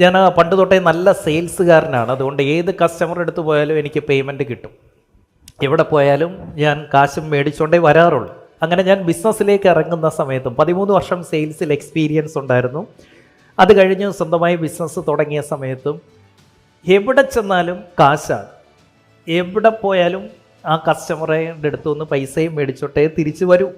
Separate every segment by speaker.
Speaker 1: ഞാൻ പണ്ട് തൊട്ടേ നല്ല സെയിൽസുകാരനാണ്. അതുകൊണ്ട് ഏത് കസ്റ്റമർ അടുത്ത് പോയാലും എനിക്ക് പേയ്മെന്റ് കിട്ടും. എവിടെ പോയാലും ഞാൻ കാശും മേടിച്ചുകൊണ്ടേ വരാറുള്ളൂ. അങ്ങനെ ഞാൻ ബിസിനസ്സിലേക്ക് ഇറങ്ങുന്ന സമയത്തും പതിമൂന്ന് വർഷം സെയിൽസിൽ എക്സ്പീരിയൻസ് ഉണ്ടായിരുന്നു. അത് കഴിഞ്ഞ് സ്വന്തമായി ബിസിനസ് തുടങ്ങിയ സമയത്തും എവിടെ ചെന്നാലും കാശാണ്. എവിടെ പോയാലും ആ കസ്റ്റമറിന്റെ അടുത്തു നിന്ന് പൈസയും മേടിച്ചോട്ടേ തിരിച്ചു വരൂ.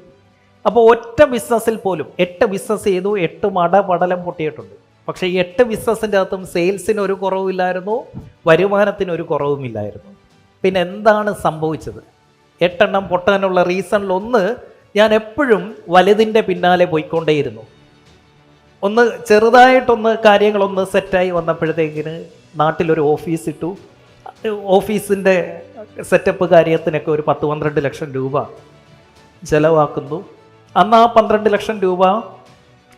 Speaker 1: അപ്പോൾ ഒറ്റ ബിസിനസ്സിൽ പോലും എട്ട് ബിസിനസ് ചെയ്തു എട്ട് മട പടലം പൊട്ടിയിട്ടുണ്ട്. പക്ഷേ എട്ട് ബിസിനസ്സിന്റെ അകത്തും സെയിൽസിന് ഒരു കുറവുമില്ലായിരുന്നു വരുമാനത്തിന് ഒരു കുറവുമില്ലായിരുന്നു. പിന്നെ എന്താണ് സംഭവിച്ചത്? എട്ടെണ്ണം പൊട്ടാനുള്ള റീസണിൽ ഒന്ന് ഞാൻ എപ്പോഴും വലുതിന്റെ പിന്നാലെ പോയിക്കൊണ്ടേയിരുന്നു. ഒന്ന് ചെറുതായിട്ടൊന്ന് കാര്യങ്ങളൊന്ന് സെറ്റായി വന്നപ്പോഴത്തേക്കിന് നാട്ടിലൊരു ഓഫീസ് ഇട്ടു ഓഫീസിന്റെ സെറ്റപ്പ് കാര്യത്തിനൊക്കെ ഒരു പത്ത് പന്ത്രണ്ട് ലക്ഷം രൂപ ചിലവാക്കുന്നു. അന്ന് ആ പന്ത്രണ്ട് ലക്ഷം രൂപ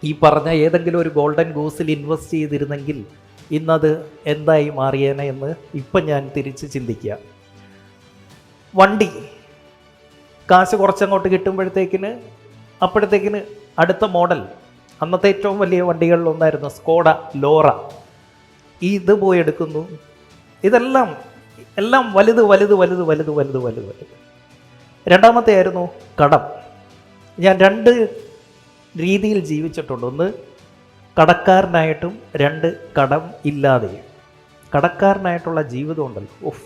Speaker 1: ഈ പറഞ്ഞ ഏതെങ്കിലും ഒരു ഗോൾഡൻ ഗോസിൽ ഇൻവെസ്റ്റ് ചെയ്തിരുന്നെങ്കിൽ ഇന്നത് എന്തായി മാറിയേനെ എന്ന് ഇപ്പം ഞാൻ തിരിച്ച് ചിന്തിക്കുക. വണ്ടി. കാശ് കുറച്ചങ്ങോട്ട് കിട്ടുമ്പോഴത്തേക്കിന് അപ്പോഴത്തേക്കിന് അടുത്ത മോഡൽ. അന്നത്തെ ഏറ്റവും വലിയ വണ്ടികളിൽ ഒന്നായിരുന്നു സ്കോഡ ലോറ. ഇത് പോയി എടുക്കുന്നു. ഇതെല്ലാം എല്ലാം വലുത് വലുത് വലുത് വലുത് വലുത് വലുത് വലുത്. രണ്ടാമത്തെ ആയിരുന്നു കടം. ഞാൻ രണ്ട് രീതിയിൽ ജീവിച്ചിട്ടുണ്ട്. ഒന്ന് കടക്കാരനായിട്ടും രണ്ട് കടം ഇല്ലാതെയും. കടക്കാരനായിട്ടുള്ള ജീവിതം ഉണ്ടല്ലോ. ഓഫ്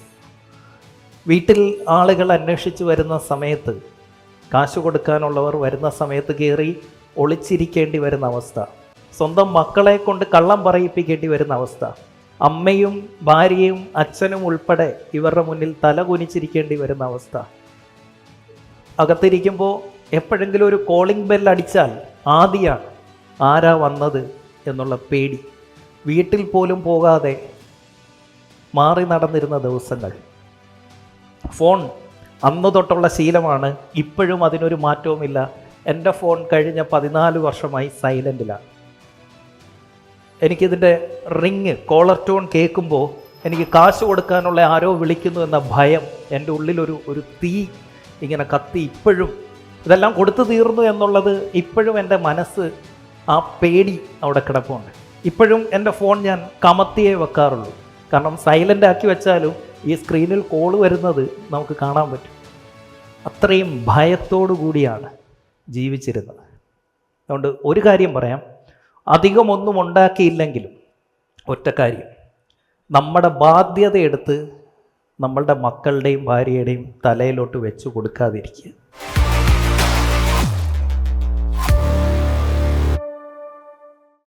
Speaker 1: വീട്ടിൽ ആളുകൾ അന്വേഷിച്ച് വരുന്ന സമയത്ത് കാശ് കൊടുക്കാനുള്ളവർ വരുന്ന സമയത്ത് കയറി ഒളിച്ചിരിക്കേണ്ടി വരുന്ന അവസ്ഥ. സ്വന്തം മക്കളെ കൊണ്ട് കള്ളം പറയിപ്പിക്കേണ്ടി വരുന്ന അവസ്ഥ. അമ്മയും ഭാര്യയും അച്ഛനും ഉൾപ്പെടെ ഇവരുടെ മുന്നിൽ തല കുനിച്ചിരിക്കേണ്ടി വരുന്ന അവസ്ഥ. അകത്തിരിക്കുമ്പോൾ എപ്പോഴെങ്കിലും ഒരു കോളിംഗ് ബെൽ അടിച്ചാൽ ആദ്യമാണ് ആരാ വന്നത് എന്നുള്ള പേടി. വീട്ടിൽ പോലും പോകാതെ മാറി നടന്നിരുന്ന ദിവസങ്ങൾ. ഫോൺ അന്ന് തൊട്ടുള്ള ശീലമാണ് ഇപ്പോഴും അതിനൊരു മാറ്റവുമില്ല. എന്റെ ഫോൺ കഴിഞ്ഞ പതിനാല് വർഷമായി സൈലന്റിലാണ് എനിക്കിതിന്റെ റിങ് കോളർ ടോൺ കേൾക്കുമ്പോൾ എനിക്ക് കാശ് കൊടുക്കാനുള്ള ആരോ വിളിക്കുന്നു എന്ന ഭയം എന്റെ ഉള്ളിലൊരു ഒരു തീ ഇങ്ങനെ കത്തി ഇപ്പോഴും ഇതെല്ലാം കൊടുത്തു തീർന്നു എന്നുള്ളത് ഇപ്പോഴും എന്റെ മനസ്സ് ആ പേടി അവിടെ കിടപ്പുണ്ട്. ഇപ്പോഴും എന്റെ ഫോൺ ഞാൻ കമത്തിയേ വെക്കാറുള്ളൂ. കാരണം സൈലന്റ് ആക്കി വെച്ചാലും ഈ സ്ക്രീനിൽ കോൾ വരുന്നത് നമുക്ക് കാണാൻ പറ്റും. അത്രയും ഭയത്തോടു കൂടിയാണ് ജീവിച്ചിരുന്നത്. അതുകൊണ്ട് ഒരു കാര്യം പറയാം. അധികമൊന്നും ഉണ്ടാക്കിയില്ലെങ്കിലും ഒറ്റ കാര്യം. നമ്മുടെ ബാധ്യത എടുത്ത് നമ്മളുടെ മക്കളുടെയും ഭാര്യയുടെയും തലയിലോട്ട് വെച്ച് കൊടുക്കാതിരിക്കുക.